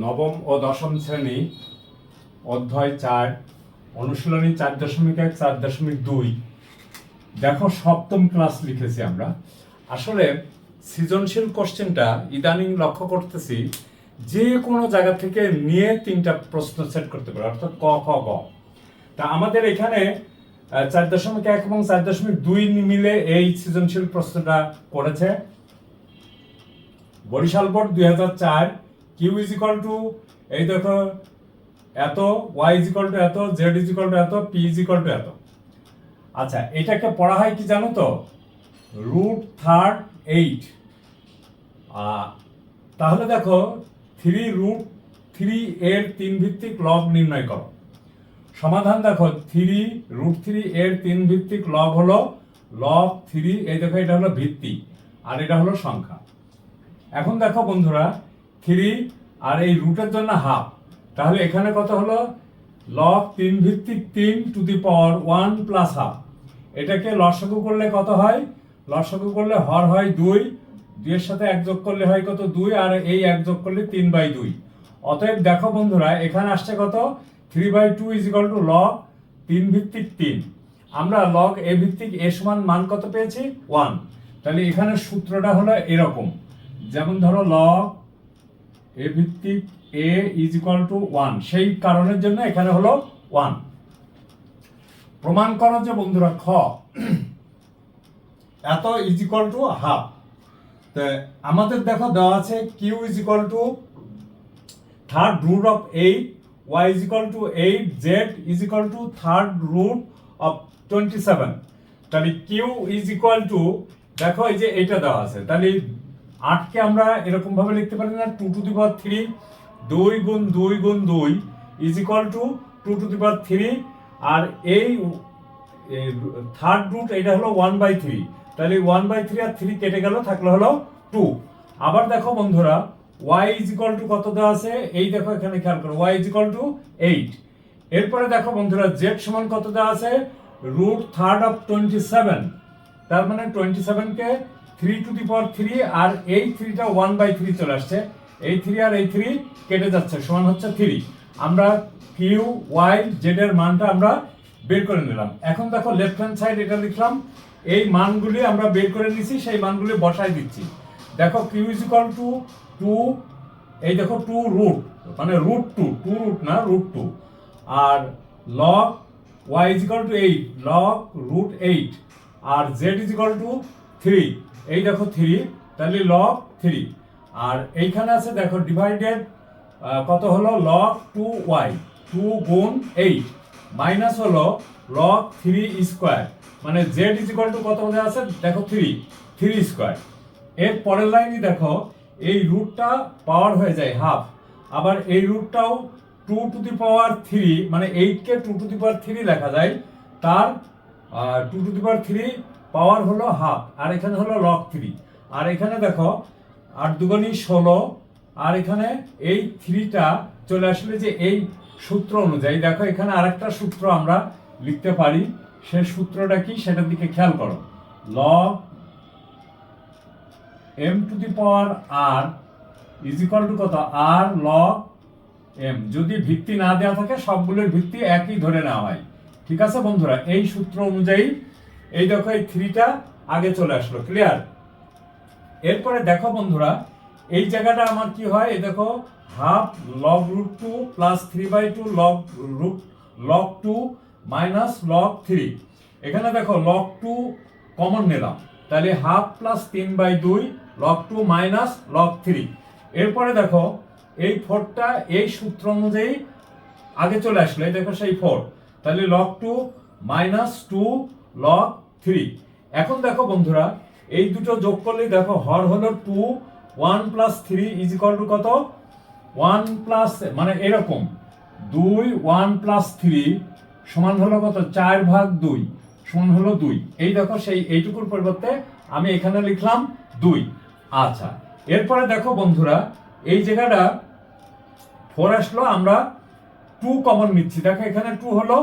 নবম ও দশম শ্রেণি, অধ্যায় চার, অনুশীলনী চার দশমিক এক, চার দশমিক দুই। দেখো, সপ্তম ক্লাস লিখেছি আমরা। আসলে সৃজনশীল কোশ্চেনটা ইদানিং লক্ষ্য করতেছি, যে কোনো জায়গা থেকে নিয়ে তিনটা প্রশ্ন সেট করতে পারে, অর্থাৎ ক, খ, গ। তা আমাদের এখানে চার দশমিক এক এবং চার দশমিক দুই মিলে এই সৃজনশীল প্রশ্নটা করেছে। বরিশাল বোর্ড দুই হাজার চার কিউ ইজ ইকাল টু এই দেখো, এত ওয়াই ইজ ইকাল টু এত জেড ইজ ইকাল টু এত পি ইজ ইকাল টু এত। আচ্ছা এটাকে পড়া হয় কি জানো তো? রুট থার্ড এইট তাহলে দেখো থ্রি রুট থ্রি এর তিন ভিত্তিক লব নির্ণয় করো। সমাধান দেখো থ্রি রুট থ্রি এর তিন ভিত্তিক লব হলো লব থ্রি এই দেখো, এটা হলো ভিত্তি, আর এটা হলো সংখ্যা। এখন দেখো বন্ধুরা থ্রি আর এই রুটের জন্য হাফ। তাহলে এখানে কত হলো? লব তিন ভিত্তিক তিন to the power one plus half. এটাকে লসাগু করলে কত হয়? লসাগু করলে হর হয় দুই। দুইয়ের সাথে এক যোগ করলে হয় কত? দুই। আর এই এক যোগ করলে তিন বাই দুই। অতএব দেখো বন্ধুরা, এখানে আসছে কত? Three by two is equal to log তিন ভিত্তিক তিন। আমরা লগ এ ভিত্তিক এ সমান মান কত পেয়েছি? ওয়ান। তাহলে এখানে সূত্রটা হলো এরকম। যেমন ধরো লগ এ ভিত্তিক A is equal to one সেই কারণের জন্য এখানে হলো ওয়ান প্রমাণ করো যে বন্ধুরা, খ। এত ইজ ইকাল টু হাফ তো আমাদের দেখো দেওয়া আছে Q is equal to third root of eight Y is equal to eight Z is equal to third root of twenty seven তাহলে কিউ ইজ ইকুয়াল টু দেখো এই যে এইটা দেওয়া আছে। তাহলে আটকে আমরা এরকম ভাবে লিখতে পারি না two to the power three দুই গুণ দুই গুণ দুই is equal to two to the power three আর এই থার্ড রুট এটা হলো ওয়ান বাই থ্রি তাহলে ওয়ান বাই থ্রি আর থ্রি কেটে গেল, থাকল হলো টু আবার দেখো বন্ধুরা ওয়াই ইজ ইকুয়াল টু কত দেওয়া আছে? এই দেখো এখানে খেয়াল করো Y is equal to eight এরপরে দেখো বন্ধুরা জেড সমান কত দেওয়া আছে? Root third of twenty seven তার মানে twenty সেভেনকে three to the power three আর এই থ্রিটা ওয়ান বাই থ্রি চলে আসছে। এই থ্রি আর এই থ্রি কেটে যাচ্ছে, সমান হচ্ছে থ্রি আমরা কিউ ওয়াই জেড এর মানটা আমরা বের করে নিলাম। এখন দেখো লেফট হ্যান্ড সাইড এটা লিখলাম। এই মানগুলি আমরা বের করে নিছি, সেই মানগুলি বসাই দিচ্ছি। দেখো Q is equal to two এই দেখো টু রুট মানে রুট টু টু রুট না root two R log Y is equal to eight log root eight R Z is equal to three এই দেখো থ্রি তাহলে লগ থ্রি আর এইখানে আছে দেখো ডিভাইডেড কত হলো? লগ টু ওয়াই টু গুণ এইট মাইনাস হলো লগ থ্রি স্কোয়ার মানে জেড ইজ টু কত মধ্যে আছে? দেখো থ্রি থ্রি স্কোয়ার এর পরের লাইনই দেখো, এই রুটটা পাওয়ার হয়ে যায় হাফ আবার এই রুটটাও two to the power three মানে এইটকে two to the power three লেখা যায়। তার two to the power three power হলো হাফ, আর এখানে হলো লগ থ্রি আর এখানে দেখো আট দুগুণি ষোলো, আর এখানে এই থ্রিটা চলে আসলে যে এই সূত্র অনুযায়ী, দেখো এখানে আরেকটা সূত্র আমরা লিখতে পারি, সে সূত্রটা কি? সেটার দিকে খেয়াল করো। Log M to the power R is equal to কত? আর লগ এম যদি ভিত্তি না দেওয়া থাকে, সবগুলোর ভিত্তি একই ধরে নেওয়া হয়। ঠিক আছে বন্ধুরা, এই সূত্র অনুযায়ী এই দেখো, এই থ্রিটা আগে চলে আসলো ক্লিয়ার এরপরে দেখো বন্ধুরা, এই জায়গাটা আমার কি হয়? এই দেখো half log root two plus three by two log root log two minus log three এখানে দেখো লগ টু কমন নিলাম। তাহলে হাফ প্লাস তিন বাই দুই log two minus log three এরপরে দেখো, এই ফোরটা এই সূত্র অনুযায়ী আগে চলে আসলো। এই দেখো সেই ফোর তাহলে log two minus two log three. এখন দেখো বন্ধুরা, এই দুটো যোগ করলে দেখো, হর হলো two, one plus three is equal to কত? ওয়ান প্লাস মানে এরকম। দুই, ওয়ান প্লাস থ্রি সমান হলো কত? চার ভাগ দুই সমান হলো দুই। এই দেখো, সেই এইটুকুর পরিবর্তে আমি এখানে লিখলাম দুই। আচ্ছা এরপরে দেখো বন্ধুরা, এই জায়গাটা ফোর আসলো, আমরা টু কমন নিচ্ছি। দেখো, এখানে টু হলো,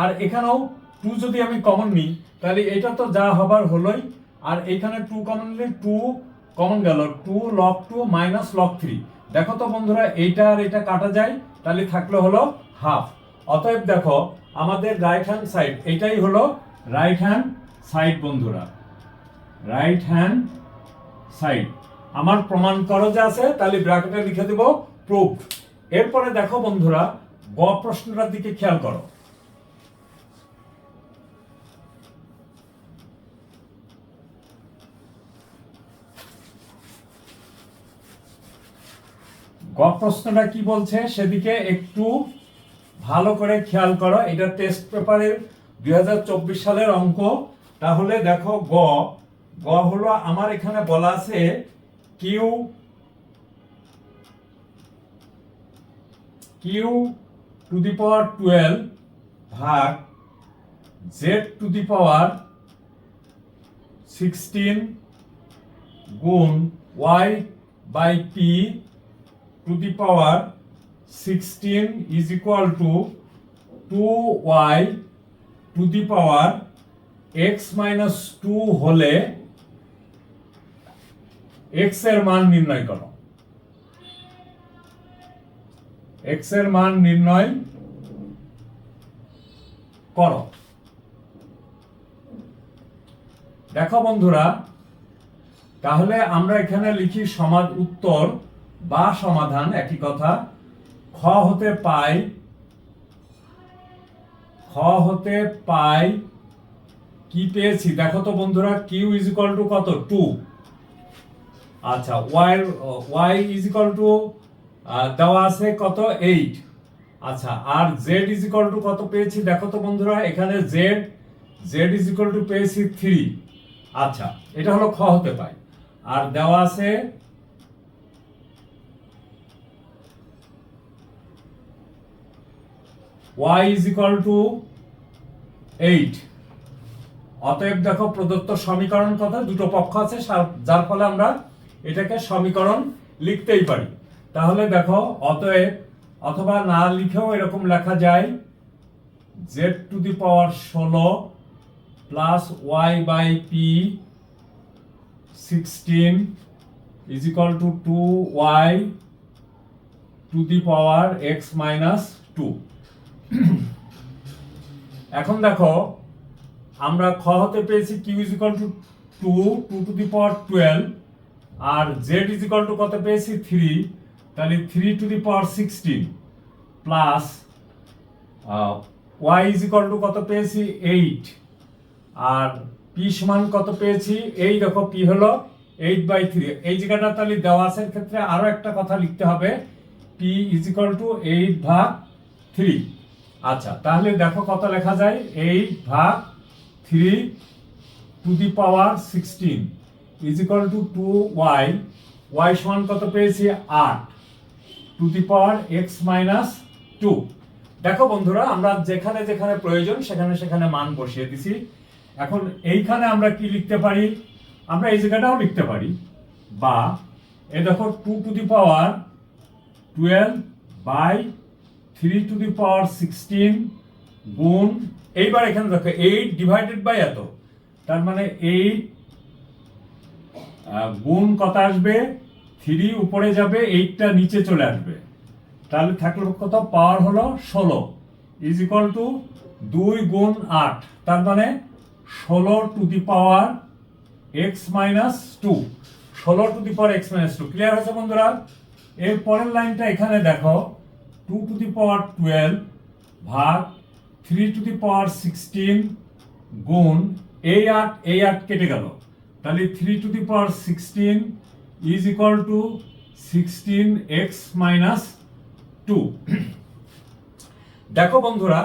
আর এখানেও টু যদি আমি কমন নিই, তাহলে এটা তো যা হবার হলোই। আর এখানে টু কমন নিলে টু কমন গেল। Two log two minus log three দেখো তো বন্ধুরা, এইটা আর এটা কাটা যায়, তাহলে থাকল হলো হাফ অতএব দেখো, আমাদের রাইট হ্যান্ড সাইড এটাই হলো রাইট হ্যান্ড সাইড বন্ধুরা। রাইট হ্যান্ড সাইড আমার প্রমাণ করো যে আছে, তাহলে ব্র্যাকেটে লিখে দেব প্রুফ এরপরে দেখো বন্ধুরা, গ প্রশ্নটার দিকে খেয়াল করো। গ প্রশ্নটা কি বলছে? সেদিকে একটু ভালো করে খেয়াল করো। এটা টেস্ট পেপারের দুই হাজার চব্বিশ সালের অঙ্ক। তাহলে দেখো গ। গ হলো আমার এখানে বলা আছে Q Q to the power twelve ভাগ Z to the power sixteen গুণ Y by P to the power sixteen is equal to two Y to the power X minus two হলে এক্সের মান নির্ণয় করো। এক্সের মান নির্ণয় করো। দেখো বন্ধুরা, তাহলে আমরা এখানে লিখি সমাজ উত্তর বা সমাধান, একই কথা, খ হতে পাই, খ হতে পাই, কি পেয়েছি? দেখো তো বন্ধুরা কিউ ইজ ইকুয়াল টু কত? টু আচ্ছা Y Y is equal to দেওয়া আছে কত? এইট আচ্ছা আর জেড ইজ ইকুয়াল টু কত পেয়েছি? দেখো তো বন্ধুরা, এখানে Z Z is equal to পেয়েছি থ্রি আচ্ছা এটা হলো খ হতে পাই। আর দেওয়া আছে y is equal to 8 অতএব দেখো প্রদত্ত সমীকরণ কত? দুটো পক্ষ আছে যার ফলে আমরা এটাকে সমীকরণ লিখতেই পারি। তাহলে দেখো, অতএব, অথবা না লিখেও এরকম লেখা যায়, z টু দি পাওয়ার ষোলো plus Y by P sixteen is equal to two Y to the power X minus two এখন দেখো, আমরা খ হতে পেয়েছি Q is equal to two two to the power twelve R Z is equal to কত পেয়েছি? Three তাহলে three to the power sixteen plus Y is equal to কত পেয়েছি? এইট আর পি সমান কত পেয়েছি? এই দেখো পি হলো এইট বাই থ্রি এই জায়গাটা তাহলে দেওয়াসের ক্ষেত্রে আরও একটা কথা লিখতে হবে P is equal to eight ভাগ থ্রি আচ্ছা তাহলে দেখো কত লেখা যায়? এইট ভাগ three to the power sixteen is equal to two Y Y সমান কত পেয়েছি? আট। To the power X minus two দেখো বন্ধুরা, আমরা যেখানে যেখানে প্রয়োজন, সেখানে সেখানে মান বসিয়ে দিছি। এখন এইখানে আমরা কি লিখতে পারি? আমরা এই জায়গাটাও লিখতে পারি। বা এ দেখো two to the power twelve by three to the power sixteen গুণ, এইবার এখানে দেখো এইট ডিভাইডেড বাই এত। তার মানে এইট গুণ কত আসবে? থ্রি উপরে যাবে এইটটা নিচে চলে আসবে। তাহলে থাকল কত? পাওয়ার হলো ষোলো। ইজ ইকুয়াল টু দুই গুণ আট। তার মানে ষোলো to the power X minus two ষোলো to the power X minus two clear হয়েছে বন্ধুরা? এর পরের লাইনটা এখানে দেখো। Two to the power twelve ভাগ three to the power sixteen গুণ এই আট এই আট কেটে গেল। তাহলে three to the power sixteen is equal to sixteen X minus two দেখো বন্ধুরা,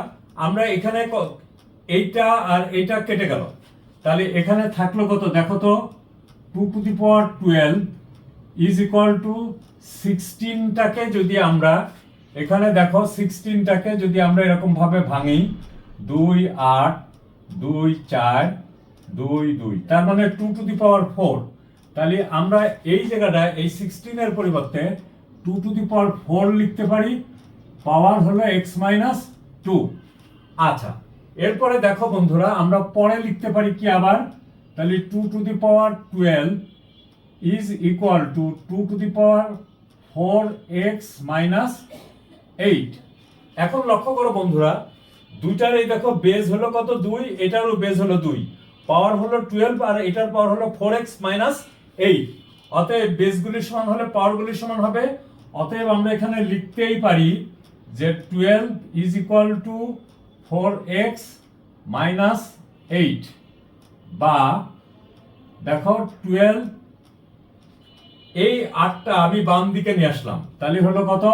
আমরা এখানে এইটা আর এইটা কেটে গেল। তাহলে এখানে থাকল কত? দেখো তো two to the power twelve is equal to সিক্সটিনটাকে যদি আমরা এখানে দেখো সিক্সটিনটাকে যদি আমরা এরকম ভাবে ভাঙি, দুই আট, দুই চার, দুই দুই, তার মানে two to the power four তাহলে আমরা এই জায়গাটায়, এই সিক্সটিনের পরিবর্তে two to the power four লিখতে পারি পাওয়ার হলো এক্স মাইনাস টু আচ্ছা এরপরে দেখো বন্ধুরা, আমরা পরে লিখতে পারি কি আবার? তাহলে two to the power twelve is equal to two to the power four X minus eight এখন লক্ষ্য করো বন্ধুরা, দুইটার এই দেখো বেজ হলো কত দুই, এটারও বেজ হলো দুই। পাওয়ার হলো টুয়েলভ আর এটার পাওয়ার হলো ফোর এক্স মাইনাস এইট অতএব বেসগুলির সমান হলে পাওয়ারগুলির সমান হবে। অতএব আমরা এখানে লিখতেই পারি যে twelve is equal to four X minus eight বা দেখো টুয়েলভ এই আটটা আমি বাম দিকে নিয়ে আসলাম। তাহলে হলো কত?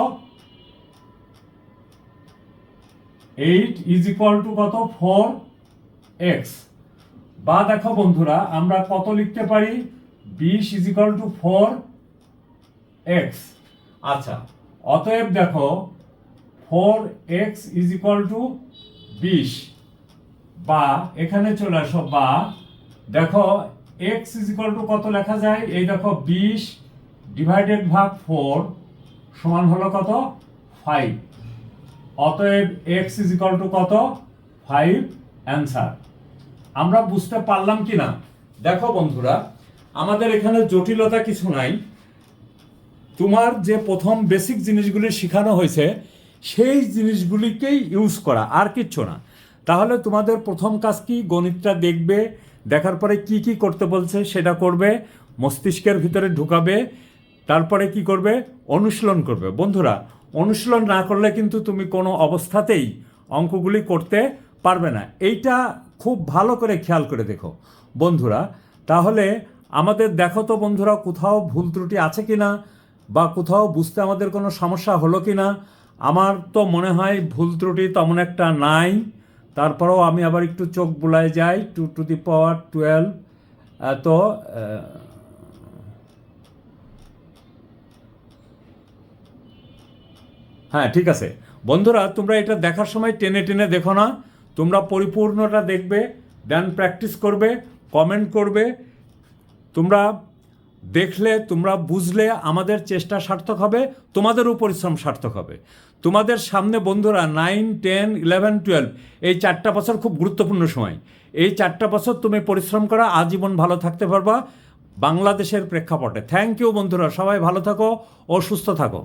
এইট ইজ ইকুয়াল টু কত? ফোর এক্স বা দেখো বন্ধুরা, আমরা কত লিখতে পারি? বিশ is equal to four X আচ্ছা অতএব দেখো four X is equal to বিশ। বা এখানে চলে আসো, বা দেখো এক্স ইজ ইকুয়াল টু কত লেখা যায়? এই দেখো, বিশ ডিভাইডেড ভাগ ফোর সমান হলো কত? ফাইভ অতএব এক্স ইজ ইকুয়াল টু কত? ফাইভ অ্যান্সার আমরা বুঝতে পারলাম কি না দেখো বন্ধুরা, আমাদের এখানে জটিলতা কিছু নাই। তোমার যে প্রথম বেসিক জিনিসগুলি শেখানো হয়েছে, সেই জিনিসগুলিকেই ইউজ করা, আর কিচ্ছু না। তাহলে তোমাদের প্রথম কাজ কি? গণিতটা দেখবে, দেখার পরে কি কি করতে বলছে সেটা করবে, মস্তিষ্কের ভিতরে ঢুকাবে, তারপরে কি করবে? অনুশীলন করবে। বন্ধুরা অনুশীলন না করলে কিন্তু তুমি কোনো অবস্থাতেই অঙ্কগুলি করতে পারবে না। এইটা খুব ভালো করে খেয়াল করে দেখো। বন্ধুরা, তাহলে আমাদের দেখো তো বন্ধুরা, কোথাও ভুল ত্রুটি আছে কি না বা কোথাও বুঝতে আমাদের কোনো সমস্যা হলো কি না আমার তো মনে হয় ভুল ত্রুটি তেমন একটা নাই। তারপরেও আমি আবার একটু চোখ বুলায় যাই। Two to the power twelve তো হ্যাঁ ঠিক আছে। বন্ধুরা, তোমরা এটা দেখার সময় টেনে টেনে দেখো না। তোমরা পরিপূর্ণটা দেখবে দেন প্র্যাকটিস করবে কমেন্ট করবে। তোমরা দেখলে, তোমরা বুঝলে আমাদের চেষ্টা সার্থক হবে তোমাদেরও পরিশ্রম সার্থক হবে। তোমাদের সামনে বন্ধুরা নাইন টেন ইলেভেন টুয়েলভ এই চারটা বছর খুব গুরুত্বপূর্ণ সময়। এই চারটা বছর তুমি পরিশ্রম করা, আজীবন ভালো থাকতে পারবা বাংলাদেশের প্রেক্ষাপটে। থ্যাংক ইউ বন্ধুরা, সবাই ভালো থাকো ও সুস্থ থাকো।